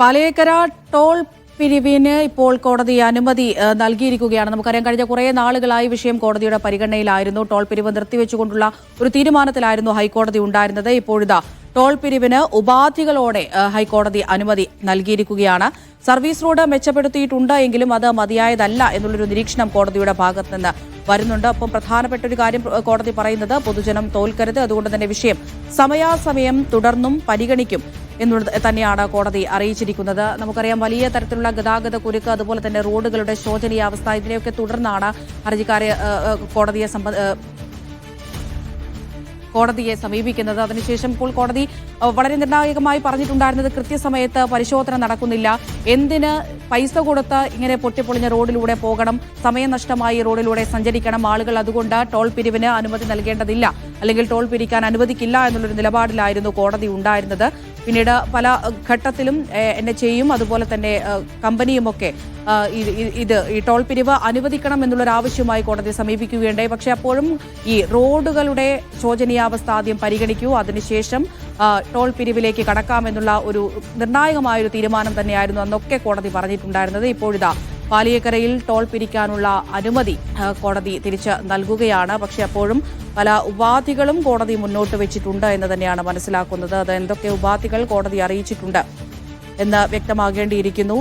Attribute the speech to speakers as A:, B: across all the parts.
A: പാലയേക്കര toll പിരിവിന് ഇപ്പോൾ കോടതി അനുമതി നൽകിയിരിക്കുകയാണ്. നമുക്കറിയാം കഴിഞ്ഞ കുറേ നാളുകളായി വിഷയം കോടതിയുടെ പരിഗണനയിലായിരുന്നു. ടോൾ പിരിവ് നിർത്തിവെച്ചുകൊണ്ടുള്ള ഒരു തീരുമാനത്തിലായിരുന്നു ഹൈക്കോടതി ഉണ്ടായിരുന്നത്. ഇപ്പോഴിതാ ടോൾ പിരിവിന് ഉപാധികളോടെ ഹൈക്കോടതി അനുമതി നൽകിയിരിക്കുകയാണ്. സർവീസ് റോഡ് മെച്ചപ്പെടുത്തിയിട്ടുണ്ട് എങ്കിലും അത് മതിയായതല്ല എന്നുള്ളൊരു നിരീക്ഷണം കോടതിയുടെ ഭാഗത്ത് നിന്ന് വരുന്നുണ്ട്. അപ്പം പ്രധാനപ്പെട്ട ഒരു കാര്യം കോടതി പറയുന്നത് പൊതുജനം തോൽക്കരുത്. അതുകൊണ്ട് തന്നെ വിഷയം സമയാസമയം തുടർന്നും പരിഗണിക്കും. എന്നുള്ളത് തന്നെയാണ് കോടതി അറിയിച്ചിരിക്കുന്നത്. നമുക്കറിയാം വലിയ തരത്തിലുള്ള ഗതാഗത കുരുക്ക് അതുപോലെ തന്നെ റോഡുകളുടെ ശോചനീയാവസ്ഥ ഇതിനെയൊക്കെ തുടർന്നാണ് ഹർജിക്കാരെ കോടതിയെ കോടതിയെ സമീപിക്കുന്നത്. അതിനുശേഷം ഇപ്പോൾ കോടതി വളരെ നിർണായകമായി പറഞ്ഞിട്ടുണ്ടായിരുന്നത് കൃത്യസമയത്ത് പരിശോധന നടക്കുന്നില്ല. എന്തിന് പൈസ കൊടുത്ത് ഇങ്ങനെ പൊട്ടിപ്പൊളിഞ്ഞ റോഡിലൂടെ പോകണം. സമയനഷ്ടമായി റോഡിലൂടെ സഞ്ചരിക്കണം. ആളുകൾ അതുകൊണ്ട് ടോൾ പിരിവിന് അനുമതി നൽകേണ്ടതില്ല. അല്ലെങ്കിൽ ടോൾ പിരിക്കാൻ അനുവദിക്കില്ല എന്നുള്ളൊരു നിലപാടിലായിരുന്നു കോടതി ഉണ്ടായിരുന്നത്. പിന്നീട് പല ഘട്ടത്തിലും എൻ എച്ച് എയും അതുപോലെ തന്നെ കമ്പനിയുമൊക്കെ ഇത് ഈ ടോൾ പിരിവ് അനുവദിക്കണം എന്നുള്ളൊരു ആവശ്യമായി കോടതി സമീപിക്കുകയുണ്ടായി. പക്ഷേ അപ്പോഴും ഈ റോഡുകളുടെ ശോചനീയാവസ്ഥ ആദ്യം പരിഗണിക്കൂ. അതിനുശേഷം ടോൾ പിരിവിലേക്ക് കടക്കാമെന്നുള്ള ഒരു നിർണായകമായ ഒരു തീരുമാനം തന്നെയായിരുന്നു അന്നൊക്കെ കോടതി പറഞ്ഞിട്ടുണ്ടായിരുന്നത്. ഇപ്പോഴിതാ പാലിയക്കരയിൽ ടോൾ പിരിക്കാനുള്ള അനുമതി കോടതി തിരിച്ച് നൽകുകയാണ്. പക്ഷേ അപ്പോഴും പല ഉപാധികളും കോടതി മുന്നോട്ട് വെച്ചിട്ടുണ്ട് എന്ന് തന്നെയാണ് മനസ്സിലാക്കുന്നത്. അത് എന്തൊക്കെ ഉപാധികൾ കോടതി അറിയിച്ചിട്ടുണ്ട് എന്ന് വ്യക്തമാകേണ്ടിയിരിക്കുന്നു.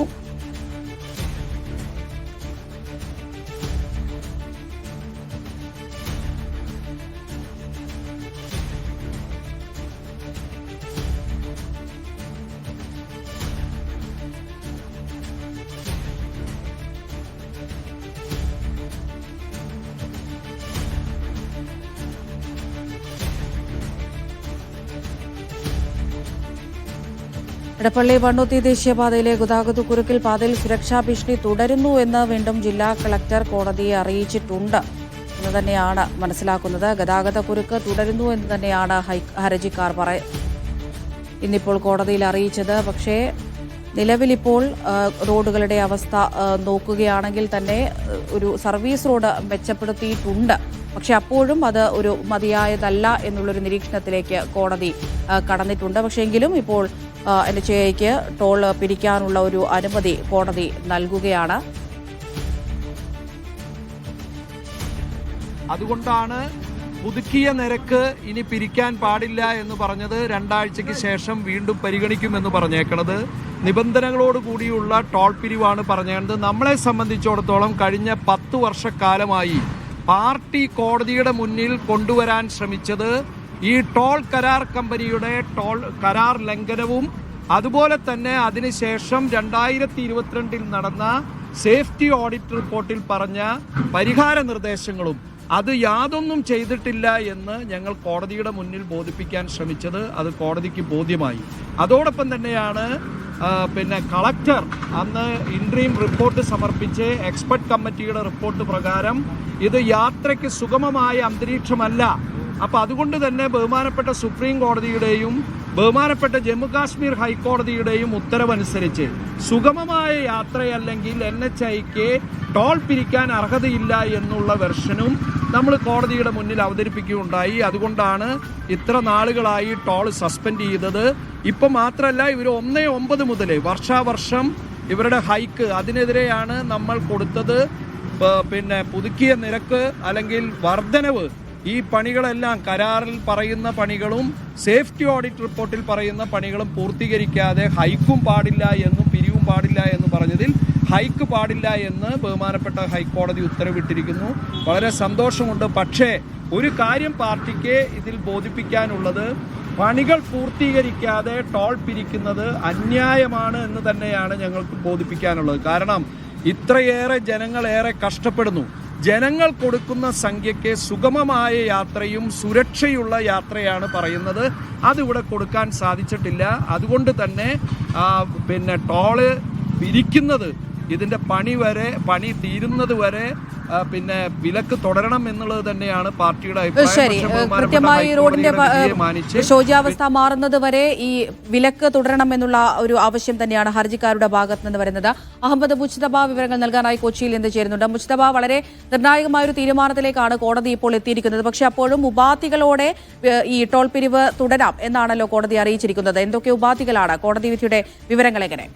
A: ഇടപ്പള്ളി വണ്ണൂത്തി ദേശീയപാതയിലെ ഗതാഗത കുരുക്കിൽ പാതയിൽ സുരക്ഷാ ഭീഷണി തുടരുന്നു എന്ന് വീണ്ടും ജില്ലാ കളക്ടർ കോടതിയെ അറിയിച്ചിട്ടുണ്ട്. എന്ന് തന്നെയാണ് മനസ്സിലാക്കുന്നത്. ഗതാഗത കുരുക്ക് തുടരുന്നു എന്ന് തന്നെയാണ് ഹർജിക്കാർ പറയ ഇന്നിപ്പോൾ കോടതിയിൽ അറിയിച്ചത്. പക്ഷേ നിലവിലിപ്പോൾ റോഡുകളുടെ അവസ്ഥ നോക്കുകയാണെങ്കിൽ തന്നെ ഒരു സർവീസ് റോഡ് മെച്ചപ്പെടുത്തിയിട്ടുണ്ട്. പക്ഷെ അപ്പോഴും അത് ഒരു മതിയായതല്ല എന്നുള്ളൊരു നിരീക്ഷണത്തിലേക്ക് കോടതി കടന്നിട്ടുണ്ട്. പക്ഷേ എങ്കിലും ഇപ്പോൾ എൻ എച്ച് എക്ക് ടോൾ പിരിക്കാനുള്ള ഒരു അനുമതി കോടതി നൽകുകയാണ്.
B: അതുകൊണ്ടാണ് പുതുക്കിയ നിരക്ക് ഇനി പിരിക്കാൻ പാടില്ല എന്ന് പറഞ്ഞത് രണ്ടാഴ്ചയ്ക്ക് ശേഷം വീണ്ടും പരിഗണിക്കുമെന്ന് പറഞ്ഞേക്കണത്. നിബന്ധനകളോട് കൂടിയുള്ള ടോൾ പിരിവാണ് പറഞ്ഞേക്കുന്നത് നമ്മളെ സംബന്ധിച്ചിടത്തോളം കഴിഞ്ഞ പത്ത് വർഷക്കാലമായി പാർട്ടി കോടതിയുടെ മുന്നിൽ കൊണ്ടുവരാൻ ശ്രമിച്ചത് ഈ ടോൾ കരാർ കമ്പനിയുടെ ടോൾ കരാർ ലംഘനവും അതുപോലെ തന്നെ അതിനുശേഷം രണ്ടായിരത്തി ഇരുപത്തിരണ്ടിൽ നടന്ന സേഫ്റ്റി ഓഡിറ്റ് റിപ്പോർട്ടിൽ പറഞ്ഞ പരിഹാര നിർദ്ദേശങ്ങളും അത് യാതൊന്നും ചെയ്തിട്ടില്ല എന്ന് ഞങ്ങൾ കോടതിയുടെ മുന്നിൽ ബോധിപ്പിക്കാൻ ശ്രമിച്ചത് അത് കോടതിക്ക് ബോധ്യമായി. അതോടൊപ്പം തന്നെയാണ് പിന്നെ കളക്ടർ അന്ന് ഇൻട്രീം റിപ്പോർട്ട് സമർപ്പിച്ച് എക്സ്പെർട്ട് കമ്മിറ്റിയുടെ റിപ്പോർട്ട് പ്രകാരം ഇത് യാത്രയ്ക്ക് സുഗമമായ അന്തരീക്ഷമല്ല അപ്പൊ അതുകൊണ്ട് തന്നെ ബഹുമാനപ്പെട്ട സുപ്രീം കോടതിയുടെയും ബഹുമാനപ്പെട്ട ജമ്മു കാശ്മീർ ഹൈക്കോടതിയുടെയും ഉത്തരവനുസരിച്ച് സുഗമമായ യാത്രയല്ലെങ്കിൽ എൻ എച്ച് ഐക്ക് ടോൾ പിരിക്കാൻ അർഹതയില്ല എന്നുള്ള വെർഷനും നമ്മൾ കോടതിയുടെ മുന്നിൽ അവതരിപ്പിക്കുകയുണ്ടായി. അതുകൊണ്ടാണ് ഇത്ര നാളുകളായി ടോൾ സസ്പെൻഡ് ചെയ്തത്. ഇപ്പം മാത്രമല്ല ഇവർ ഒന്നേ ഒമ്പത് മുതൽ വർഷാവർഷം ഇവരുടെ ഹൈക്ക് അതിനെതിരെയാണ് നമ്മൾ കൊടുത്തത്. പിന്നെ പുതുക്കിയ നിരക്ക് അല്ലെങ്കിൽ വർധനവ് ഈ പണികളെല്ലാം കരാറിൽ പറയുന്ന പണികളും സേഫ്റ്റി ഓഡിറ്റ് റിപ്പോർട്ടിൽ പറയുന്ന പണികളും പൂർത്തീകരിക്കാതെ ഹൈക്കും പാടില്ല എന്നും പിരിവും പാടില്ല എന്ന് പറഞ്ഞതിൽ ഹൈക്ക് പാടില്ല എന്ന് ബഹുമാനപ്പെട്ട ഹൈക്കോടതി ഉത്തരവിട്ടിരിക്കുന്നു. വളരെ സന്തോഷമുണ്ട്. പക്ഷേ ഒരു കാര്യം പാർട്ടിക്ക് ഇതിൽ ബോധിപ്പിക്കാനുള്ളത് പണികൾ പൂർത്തീകരിക്കാതെ ടോൾ പിരിക്കുന്നത് അന്യായമാണ് എന്ന് തന്നെയാണ് ഞങ്ങൾക്ക് ബോധിപ്പിക്കാനുള്ളത്. കാരണം ഇത്രയേറെ ജനങ്ങൾ ഏറെ കഷ്ടപ്പെടുന്നു. ജനങ്ങൾ കൊടുക്കുന്ന സംഖ്യയ്ക്ക് സുഗമമായ യാത്രയും സുരക്ഷയുള്ള യാത്രയാണ് പറയുന്നത്. അതിവിടെ കൊടുക്കാൻ സാധിച്ചിട്ടില്ല. അതുകൊണ്ട് തന്നെ പിന്നെ ടോൾ പിരിക്കുന്നത് ഇതിന്റെ പണി വരെ പണി തീരുന്നത് വരെ പിന്നെ വിലക്ക് തുടരണം എന്നുള്ളത് തന്നെയാണ് പാർട്ടിയുടെ അഭിപ്രായം.
A: കൃത്യമായി റോഡിന്റെ ശോചാവസ്ഥ മാറുന്നത് വരെ ഈ വിലക്ക് തുടരണം എന്നുള്ള ഒരു ആവശ്യം തന്നെയാണ് ഹർജിക്കാരുടെ ഭാഗത്ത് നിന്ന് വരുന്നത്. അഹമ്മദ് മുജ്തബ വിവരങ്ങൾ നൽകാനായി കൊച്ചിയിൽ നിന്ന് ചേരുന്നുണ്ട്. മുജ്തബ വളരെ നിർണായകമായ ഒരു തീരുമാനത്തിലേക്കാണ് കോടതി ഇപ്പോൾ എത്തിയിരിക്കുന്നത്. പക്ഷെ അപ്പോഴും ഉപാധികളോടെ ഈ ടോൾ പിരിവ് തുടരാം എന്നാണല്ലോ കോടതി അറിയിച്ചിരിക്കുന്നത്. എന്തൊക്കെ ഉപാധികളാണ്? കോടതി വിധിയുടെ വിവരങ്ങൾ എങ്ങനെ?